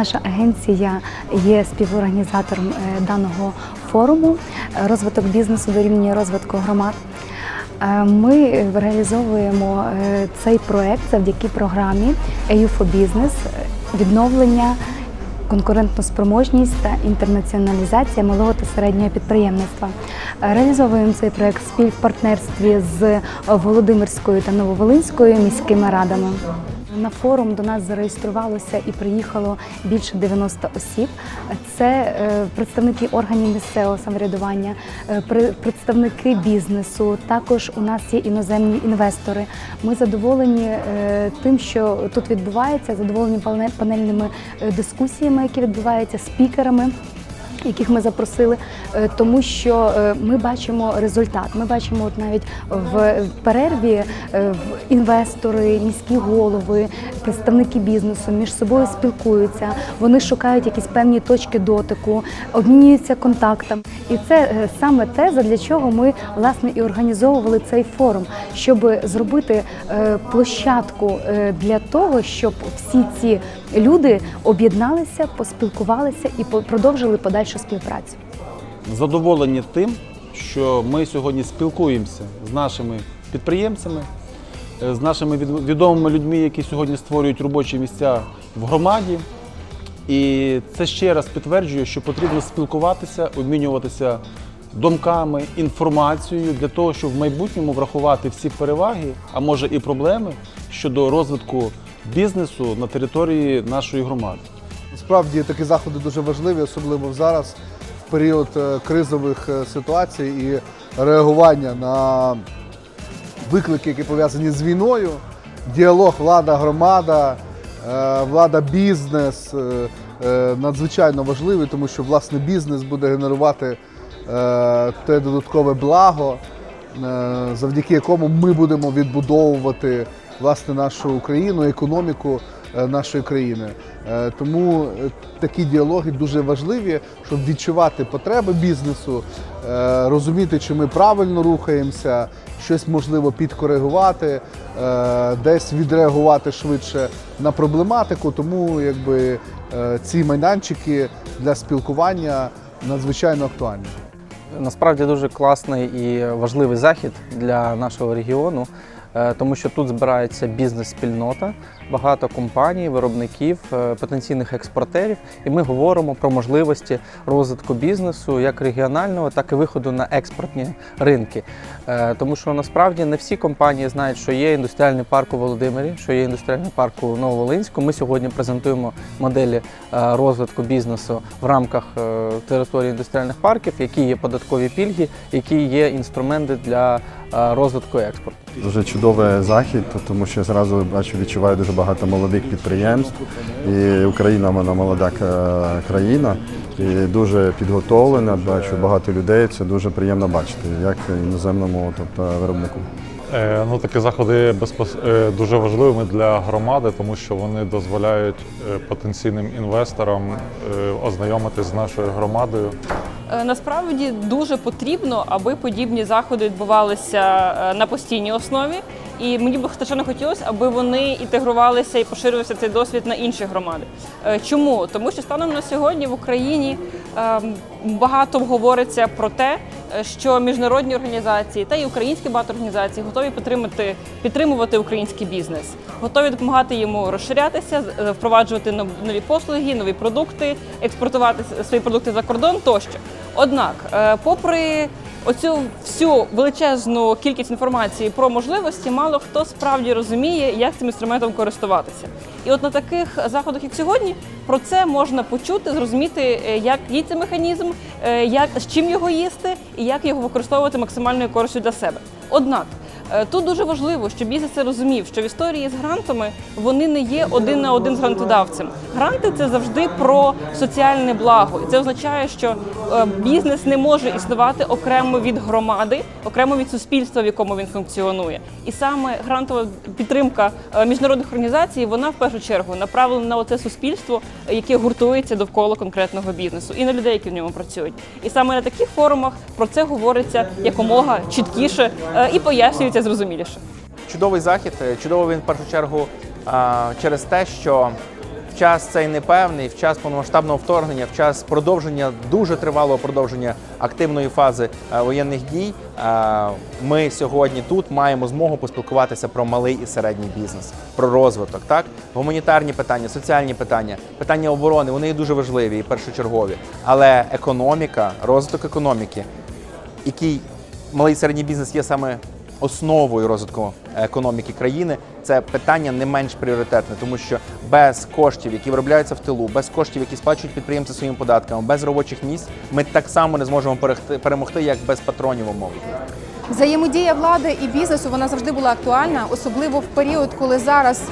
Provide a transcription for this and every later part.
Наша агенція є співорганізатором е, даного форуму е, розвиток бізнесу дорівнює розвитку громад. Е, Ми реалізовуємо цей проект завдяки програмі EU for Business відновлення, конкурентоспроможність та інтернаціоналізація малого та середнього підприємництва. Реалізовуємо цей проект в співпартнерстві з Володимирською та Нововолинською міськими радами. На форум до нас зареєструвалося і приїхало більше 90 осіб. Це е, представники органів місцевого самоврядування, е, представники бізнесу. Також у нас є іноземні інвестори. Ми задоволені е, тим, що тут відбувається, задоволені пане- панельними дискусіями, які відбуваються, спікерами яких ми запросили, е, тому що е, ми бачимо результат. Ми бачимо от навіть в перерві е, інвестори, міські голови, представники бізнесу між собою спілкуються. Вони шукають якісь певні точки дотику, обмінюються контактами. І це саме те, задля чого ми власне і організовували цей форум, щоб зробити площадку для того, щоб всі ці люди об'єдналися, поспілкувалися і продовжили подальшу співпрацю. задоволені тим, що ми сьогодні спілкуємося з нашими підприємцями, е, з нашими відомими людьми, які сьогодні створюють робочі місця в громаді. І це ще раз підтверджує, що потрібно спілкуватися, обмінюватися думками, інформацією для того, щоб в майбутньому врахувати всі переваги, а може і проблеми щодо розвитку бізнесу на території нашої громади. Насправді такі заходи дуже важливі, особливо зараз, в період е, кризових е, ситуацій і реагування на виклики, які пов'язані з війною. Діалог влада-громада, е, влада-бізнес е, е, надзвичайно важливий, тому що власне бізнес буде генерувати те додаткове благо, завдяки якому ми будемо відбудовувати власне нашу Україну, економіку е, нашої країни. Е, Тому е, такі діалоги дуже важливі, щоб відчувати потреби бізнесу, розуміти, чи ми правильно рухаємося, щось можливо підкоригувати, десь відреагувати швидше на проблематику. Тому якби ці майданчики для спілкування надзвичайно актуальні. Насправді дуже класний і важливий захід для нашого регіону, тому що тут збирається бізнес-спільнота, багато компаній, виробників, е, потенційних експортерів, і ми говоримо про можливості розвитку бізнесу як регіонального, так і виходу на експортні ринки. Е, Тому що насправді не всі компанії знають, що є індустріальний парк у Володимирі, що є індустріальний парк у Нововолинську. Ми сьогодні презентуємо моделі е, розвитку бізнесу в рамках території індустріальних парків, які є податкові пільги, які є інструменти для розвитку експорту. Дуже чудовий захід, тому що я зразу бачу, відчуваю дуже багато молодих підприємств. І Україна вона молода країна і дуже підготовлена. Бачу багато людей. Це дуже приємно бачити, як іноземному, тобто виробнику. Е, Ну, такі заходи безпос... е, дуже важливими для громади, тому що вони дозволяють е, потенційним інвесторам ознайомитись з нашою громадою. Насправді дуже потрібно, аби подібні заходи відбувалися на постійній основі. І мені б страшенно хотілося, аби вони інтегрувалися і поширювався цей досвід на інші громади. Е, Чому? Тому що станом на сьогодні в Україні ем, багато говориться про те, е, що міжнародні організації та й українські багато організацій готові підтримати, підтримувати український бізнес, готові допомагати йому розширятися, е, впроваджувати нов- нові послуги, нові продукти, експортувати свої продукти за кордон тощо. Однак, попри оцю всю величезну кількість інформації про можливості, мало хто справді розуміє, як цим інструментом користуватися. І от на таких заходах, як сьогодні, про це можна почути, зрозуміти, е, як діється механізм, е, як з чим його їсти і як його використовувати максимальною користю для себе. Однак. Е, Тут дуже важливо, щоб бізнес розумів, що в історії з грантами вони не є один на один з грантодавцем. Гранти це завжди про соціальне благо, і це означає, що е, бізнес не може існувати окремо від громади, окремо від суспільства, в якому він функціонує. І саме грантова підтримка е, міжнародних організацій, вона в першу чергу направлена на оце суспільство, яке гуртується довкола конкретного бізнесу, і на людей, які в ньому працюють. І саме на таких форумах про це говориться якомога чіткіше і пояснюється зрозуміліше. Чудовий захід, е, чудовий він в першу чергу через те, що в час цей непевний, в час повномасштабного вторгнення, в час продовження дуже тривалого продовження активної фази е, воєнних дій. е, Ми сьогодні тут маємо змогу поспілкуватися про малий і середній бізнес, про розвиток, так гуманітарні питання, соціальні питання, питання оборони вони дуже важливі і першочергові. Але економіка, розвиток економіки, який малий і середній бізнес є саме основою розвитку економіки країни, це питання не менш пріоритетне, тому що без коштів, які виробляються в тилу, без коштів, які сплачують підприємці своїми податками, без робочих місць, ми так само не зможемо перемогти, як без патронів умов. Взаємодія влади і бізнесу вона завжди була актуальна, особливо в період, коли зараз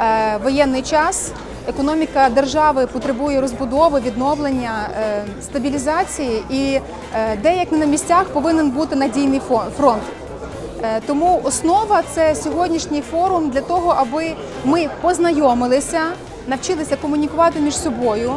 е, воєнний час. Економіка держави потребує розбудови, відновлення, е, стабілізації, і е, де як не на місцях повинен бути надійний фронт. Е, Тому основа це сьогоднішній форум для того, аби ми познайомилися, навчилися комунікувати між собою,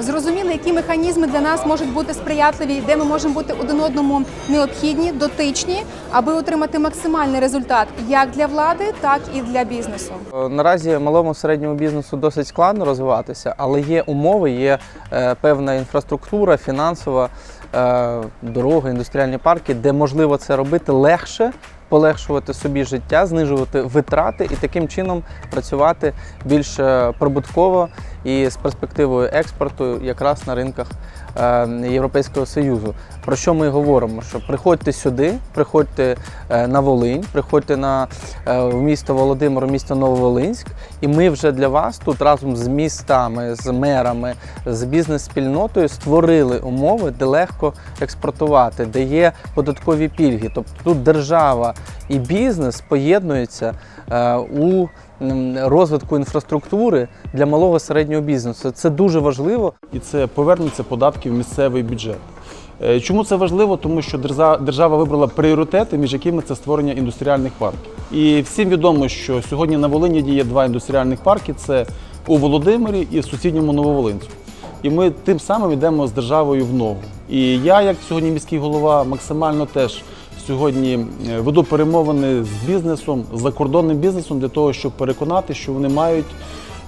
зрозуміли, які механізми для нас можуть бути сприятливі, де ми можемо бути один одному необхідні, дотичні, аби отримати максимальний результат як для влади, так і для бізнесу. Е, Наразі малому середньому бізнесу досить складно розвиватися, але є умови, є е, певна інфраструктура, фінансова, е, дороги, індустріальні парки, де можливо це робити легше, полегшувати собі життя, знижувати витрати і таким чином працювати більш е, прибутково і з перспективою експорту якраз на ринках е, Європейського Союзу. Про що ми говоримо? Що приходьте сюди, приходьте е, на Волинь, приходьте на е, в місто Володимир, місто Нововолинськ, і ми вже для вас тут разом з містами, з мерами, з бізнес-спільнотою створили умови, де легко експортувати, де є податкові пільги. Тобто тут держава і бізнес поєднуються у розвитку інфраструктури для малого і середнього бізнесу. Це дуже важливо. і це повернуться податки в місцевий бюджет. Е, Чому це важливо? Тому що держа- держава вибрала пріоритети, між якими це створення індустріальних парків. І всім відомо, що сьогодні на Волині діє два індустріальних парки: це у Володимирі і в сусідньому Нововолинську. І ми тим самим йдемо з державою в ногу. І я, як сьогодні міський голова, максимально теж сьогодні е, веду перемовини з бізнесом, з закордонним бізнесом для того, щоб переконати, що вони мають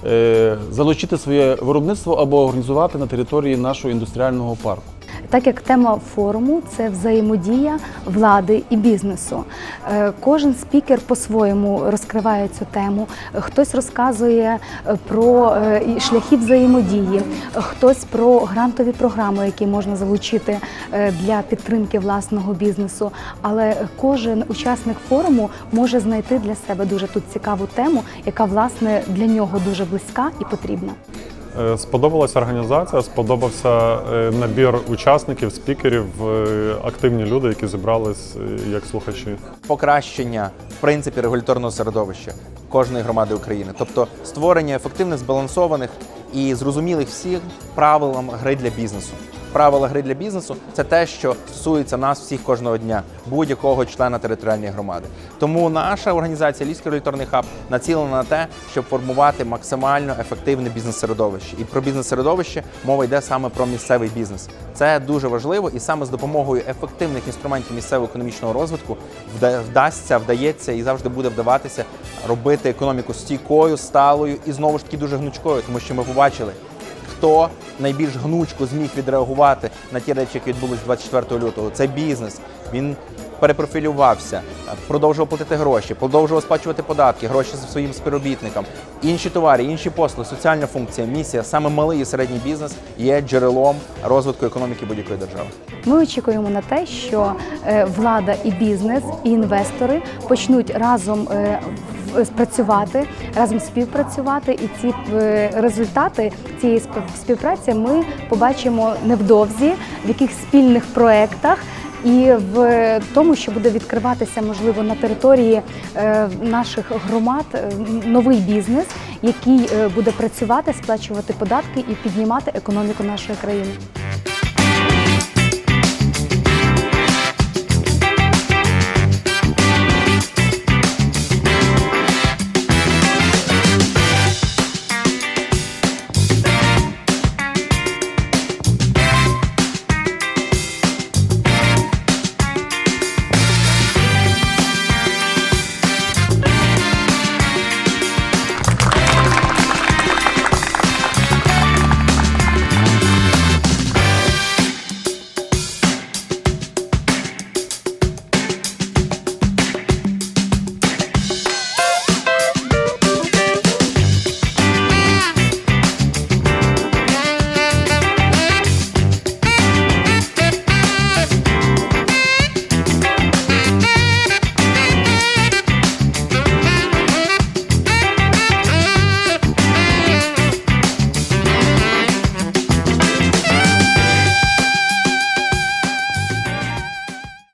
е, залучити своє виробництво або організувати на території нашого індустріального парку. Так як тема форуму це взаємодія влади і бізнесу. Е, Кожен спікер по-своєму розкриває цю тему. Хтось розказує е, про е, шляхи взаємодії, хтось про грантові програми, які можна залучити для підтримки власного бізнесу. Але кожен учасник форуму може знайти для себе дуже тут цікаву тему, яка власне для нього дуже близька і потрібна. Е, Сподобалася організація, сподобався е, набір учасників, спікерів, е, активні люди, які зібрались як слухачі. покращення в принципі регуляторного середовища кожної громади України, тобто створення ефективних, збалансованих і зрозумілих всіх правилам гри для бізнесу. Правила гри для бізнесу це те, що стосується нас всіх кожного дня, будь-якого члена територіальної громади. Тому наша організація Львівський регуляторний хаб націлена на те, щоб формувати максимально ефективне бізнес-середовище. І про бізнес-середовище мова йде саме про місцевий бізнес. Це дуже важливо, і саме з допомогою ефективних інструментів місцевого економічного розвитку вдасться, вдається і завжди буде вдаватися робити економіку стійкою, сталою і знову ж таки дуже гнучкою, тому що ми побачили, хто найбільш гнучко зміг відреагувати на ті речі, які відбулись 24 лютого. Це бізнес. Він перепрофілювався, продовжував платити гроші, продовжував сплачувати податки, гроші своїм співробітникам. Інші товари, інші послуги, соціальна функція, місія, саме малий і середній бізнес є джерелом розвитку економіки будь-якої держави. Ми очікуємо на те, що е, влада і бізнес, і інвестори почнуть разом е, спрацювати, разом співпрацювати, і ці е, результати цієї спів- співпраці ми побачимо невдовзі в яких спільних проєктах. І в тому, що буде відкриватися можливо на території е, наших громад е, новий бізнес, який е, буде працювати, сплачувати податки і піднімати економіку нашої країни.